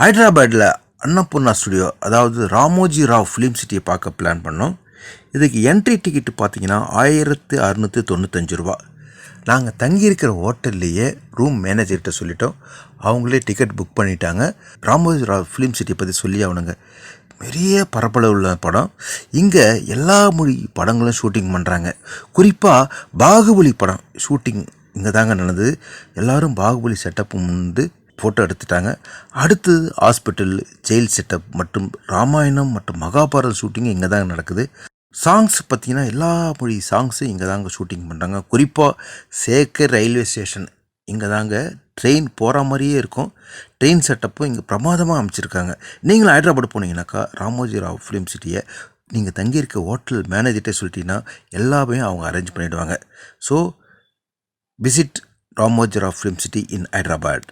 ஹைதராபாத்தில் அன்னபூர்ணா ஸ்டுடியோ அதாவது ராமோஜி ராவ் ஃபிலிம் சிட்டியை பார்க்க பிளான் பண்ணோம். இதுக்கு என்ட்ரி டிக்கெட்டு பார்த்தீங்கன்னா ஆயிரத்து அறுநூற்றி தொண்ணூத்தஞ்சு ரூபா. நாங்கள் தங்கியிருக்கிற ஹோட்டல்லையே ரூம் மேனேஜர்கிட்ட சொல்லிட்டோம். அவங்களே டிக்கெட் புக் பண்ணிட்டாங்க. ராமோஜி ராவ் ஃபிலிம் சிட்டியை பற்றி சொல்லி அவனுங்க பெரிய பரப்பளவு உள்ள படம். இங்கே எல்லா மொழி படங்களும் ஷூட்டிங் பண்ணுறாங்க குறிப்பாக பாகுபலி படம் ஷூட்டிங் இங்கே தாங்க நடந்தது. எல்லோரும் பாகுபலி செட்டப்பும் வந்து ஃபோட்டோ எடுத்துட்டாங்க. அடுத்து ஹாஸ்பிட்டல் ஜெயில் செட்டப் மற்றும் ராமாயணம் மற்றும் மகாபாரத ஷூட்டிங் இங்கே தான் நடக்குது. சாங்ஸ் பார்த்தீங்கன்னா எல்லா மொழி சாங்ஸும் இங்கே தாங்க ஷூட்டிங் பண்ணுறாங்க குறிப்பாக சேக்கர் ரயில்வே ஸ்டேஷன் இங்கே தாங்க ட்ரெயின் போகிற மாதிரியே இருக்கும். ட்ரெயின் செட்டப்பும் இங்கே பிரமாதமாக அமைச்சிருக்காங்க. நீங்களும் ஹைதராபாத் போனீங்கன்னாக்கா ராமோஜி ராவ் ஃபிலிம் சிட்டியை நீங்கள் தங்கியிருக்க ஹோட்டல் மேனேஜர்கிட்ட சொல்லிட்டீங்கன்னா எல்லாமே அவங்க அரேஞ்ச் பண்ணிவிடுவாங்க so visit Ramoji Rao film city in Hyderabad